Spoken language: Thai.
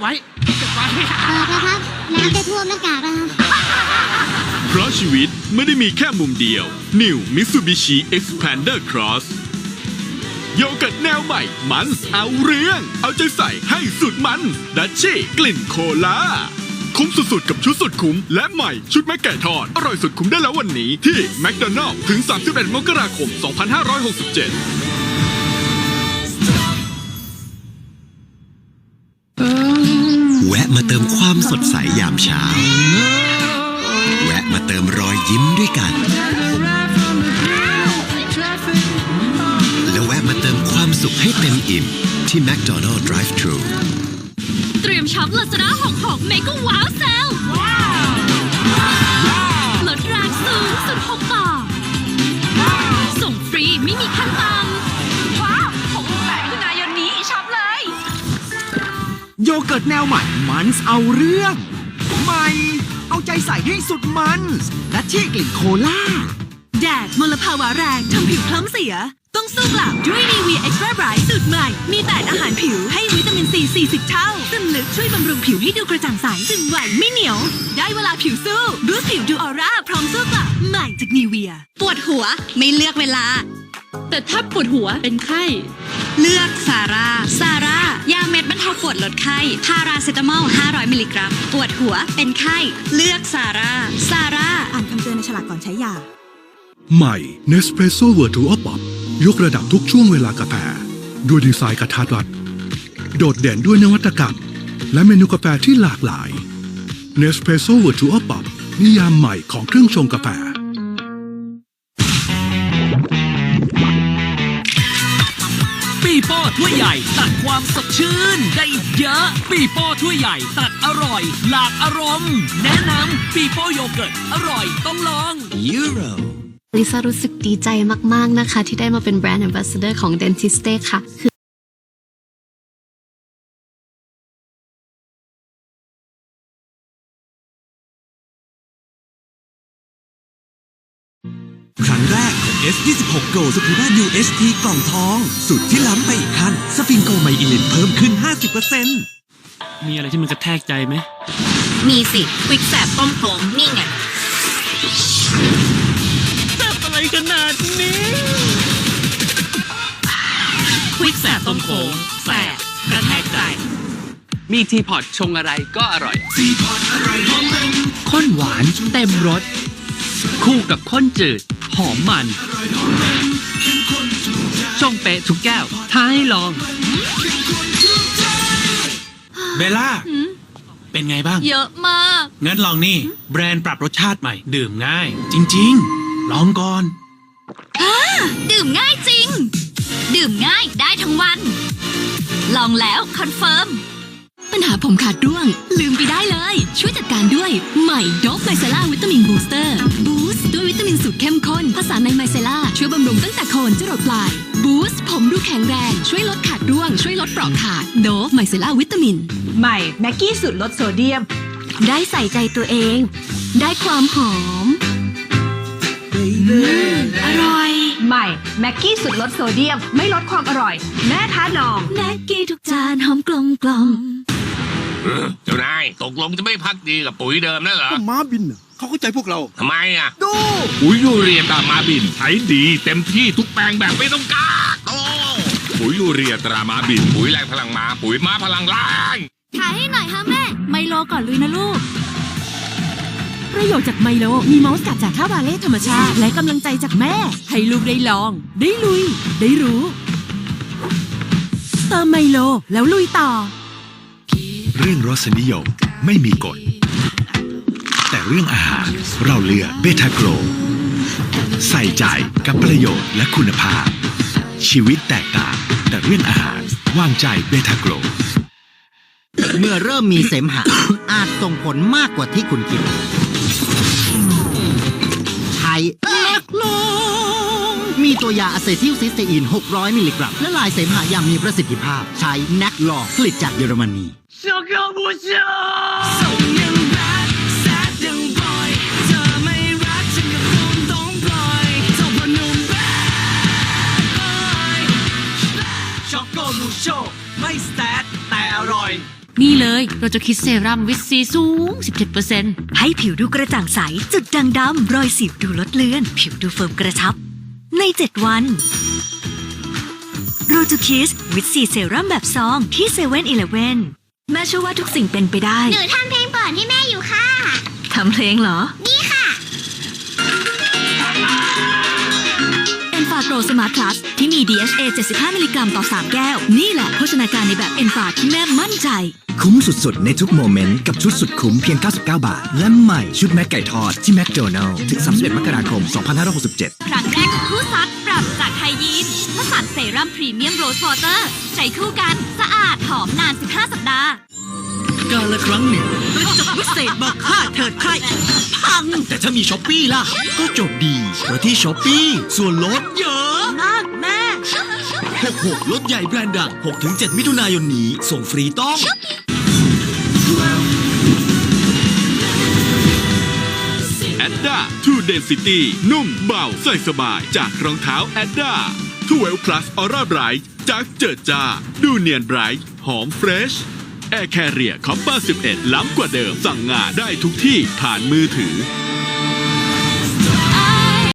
ไว้เก็บไว้เออครับน้ำจะท่วมหน้ากากแล้วครับเพราะชีวิตไม่ได้มีแค่มุมเดียว New Mitsubishi Expander Cross โยเกิร์ตแนวใหม่มันส์เอาเรื่อง เอาใจใส่ให้สุดมัน ดัชชี่กลิ่นโคลา คุ้มสุดๆ กับชุดสุดคุ้ม และใหม่ชุดแม่ไก่ทอด อร่อยสุดคุ้มได้แล้ววันนี้ที่แมคโดนัลล์ถึง 31 มกราคม 2567 เติมความสดใสยามเช้า แวะมาเติมรอยยิ้มด้วยกัน และแวะมาเติมความสุขให้เต็มอิ่ม ที่ McDonald Drive-Thru เตรียมช็อปลาซาด้า66เมกะว้าวเซลลดแรงสูงสุด6ต่อส่งฟรีไม่มีขั้นต่ำ ยเกิร์ตแนวใหม่มันส์เอาเรื่อง ใหม่ เอาใจใส่ให้สุดมันส์และที่กลิ่นโคลาแดดมลภาวะแรงทำผิวคล้ำเสีย ต้องสู้กลับด้วยนีวีเอ็กซ์ตร้าไบรท์สูตรใหม่ มีแปดอาหารผิวให้วิตามินซี 40 เท่าซึมลึกช่วยบำรุงผิวให้ดูกระจ่างใสซึมไหวไม่เหนียว ได้เวลาผิวสู้บูสต์ผิวดูออร่าพร้อมสู้กลับใหม่จากนีเวียปวดหัวไม่เลือกเวลา แต่ถ้าปวดหัวเป็นไข้ เลือกซาร่าซาร่ายาเม็ดบรรเทาปวดลดไข้พาราเซตามอล 500 มิลลิกรัม ปวดหัวเป็นไข้ เลือกซาร่าซาร่าอ่านคำเตือนในฉลากก่อนใช้ยา ใหม่ Nespresso Virtual Pop ยกระดับทุกช่วงเวลากาแฟ ด้วยดีไซน์กระทัดรัด โดดเด่นด้วยนวัตกรรม และเมนูกาแฟที่หลากหลาย Nespresso Virtual Pop นิยามใหม่ของเครื่องชงกาแฟ ใหญ่ตัดความสดชื่นได้เยอะ ปีโป้ถ้วยใหญ่ตัดอร่อย หลากอารมณ์ แนะนำปีโป้โยเกิร์ตอร่อยต้องลอง Euro ลิซ่ารู้สึกดีใจมาก ๆ นะคะ ที่ได้มาเป็นแบรนด์ a m b a s s a d o r ของ Dentiste ค่ะคือครั้งแรก ของ S26 Go Superior UHT กล่องทอง สุดที่ล้ำไปอีกขั้นสฟิงโกไมอิลินเพิ่มขึ้น 50%มีอะไรที่มันกระแทกใจไหม มีสิควิกแสบต้มโขมนี่ไงแซ่บอะไรขนาดนี้ควิกแสบต้มโขมแสบกระแทกใจ มีทีพอตชงอะไรก็อร่อยข้นหวานเต็มรสคู่กับข้นจืดหอมมัน ชงเป๊ะทุกแก้วท้าให้ลอง เบลล่า เป็นไงบ้าง เยอะมาก งั้นลองนี่ แบรนด์ปรับรสชาติใหม่ ดื่มง่าย จริง ๆ ลองก่อนดื่มง่ายจริง ดื่มง่ายได้ทั้งวัน ลองแล้วคอนเฟิร์ม ปัญหาผมขาดร่วง ลืมไปได้เลย ช่วยจัดการด้วย ใหม่โดฟไมเซล่าวิตามินบูสเตอร์ บูสต์ด้วยวิตามินสูตรเข้มข้นผ สานในไมเซล่าช่วยบำรุงตั้งแต่โคนจรดปลายบูสต์ผมดูแข็งแรง ช่วยลดขาดร่วง ช่วยลดเปราะขาดโดฟไมเซล่าวิตามิน ใหม่แม็กกี้สูตรลดโซเดียม ได้ใส่ใจตัวเอง ได้ความหอมอร่อย ใหม่แม็กกี้สูตรลดโซเดียม ไม่ลดความอร่อย แม่ท้าลองแม็กกี้ทุกจานหอมกลมกล่อมเจ้านายตกลงจะไม่พักดีกับปุ๋ยเดิมนะเหรอ ม้าบิน เขาเข้าใจพวกเรา ทำไมอะ ดูปุ๋ยยูเรียตรามาบินใช้ดีเต็มที่ทุกแปลงแบบไม่ต้องกากโอ้ปุ๋ยยูเรียตรามาบิน ปุ๋ยแรงพลังมา ปุ๋ยม้าพลังล้านถ่ายให้หน่อยค่ะแม่ ไมโลก่อนลุยนะลูก ประโยชน์จากไมโล มีมอสกัดจากข้าวบาเล่ธรรมชาติ และกำลังใจจากแม่ ให้ลูกได้ลอง ได้ลุย ได้รู้ เติมไมโลแล้วลุยต่อ เรื่องรสนิยมไม่มีกฎแต่ เรื่องอาหาร เราเลือกเบทาโกรใส่ใจกับประโยชน์และคุณภาพ ชีวิตแตกต่างแต่เรื่องอาหารวางใจเบทาโกรเมื่อเริ่มมีเสมหะ อาจส่งผลมากกว่าที่คุณคิดไทยเล็กลง มีตัวยาอะเซทิลซิสเตอีน 600 มิลลิกรัมและลายเสมหะอย่างมีประสิทธิภาพ ใช้แนกลองผลิตจากเยอรมนีช็อกโไม่สแตทแต่อร่อย นี่เลยเราจะคิดเซรั่มวิตซีสูง 17%ให้ผิวดูกระจ่างใส จุดด่างดำรอยสิวดูลดเลือน ผิวดูเฟิร์มกระชับ ใน 7 วันโรจูคิสวิตซีเซรั่มแบบซองที่เซเว่นอีเลฟเว่นแม่เชื่อว่าทุกสิ่งเป็นไปได้ หนูทำเพลงเปิดให้แม่อยู่ค่ะ ทำเพลงเหรอนี่ สมาร์ทพลัสที่มี DHA 75 มิลลิกรัมต่อ 3 แก้ว นี่แหละโภชนาการในแบบเอนฟาที่แม่มั่นใจ คุ้มสุดๆ ในทุกโมเมนต์ กับชุดสุดคุ้มเพียง 99 บาท และใหม่ชุดแม็กไก่ทอดที่แมคโดนัลล์ถึง 31 มกราคม 2567 ครั้งแรกของคู่ซักปรับจากไฮยีนผสานเซรั่มพรีเมียมโรสวอเตอร์ใช้คู่กันสะอาดหอมนาน 15 สัปดาห์การละครั้งหนึ่งกระจกวิเศษบอกค่าเถิดใครพัง แต่ถ้ามีช้อปปี้ล่ะ ก็จบดีเพราะที่ช้อปปี้ส่วนลดเยอะมากแม่ 66 ลดใหญ่แบรนด์ดัง 6-7 มิถุนายนนี้ ส่งฟรีต้อง แอดด้าทูเดนซิตี้นุ่มเบาใส่สบายจากรองเท้าแอดด้าทูเวลพลัสออร่าไบรท์จากเจิดจ้า ดูเนียนไบรท์หอมเฟรชแอร์แคเรียคอปเปอร์11 ล้ำกว่าเดิม สั่งงานได้ทุกที่ผ่านมือถือ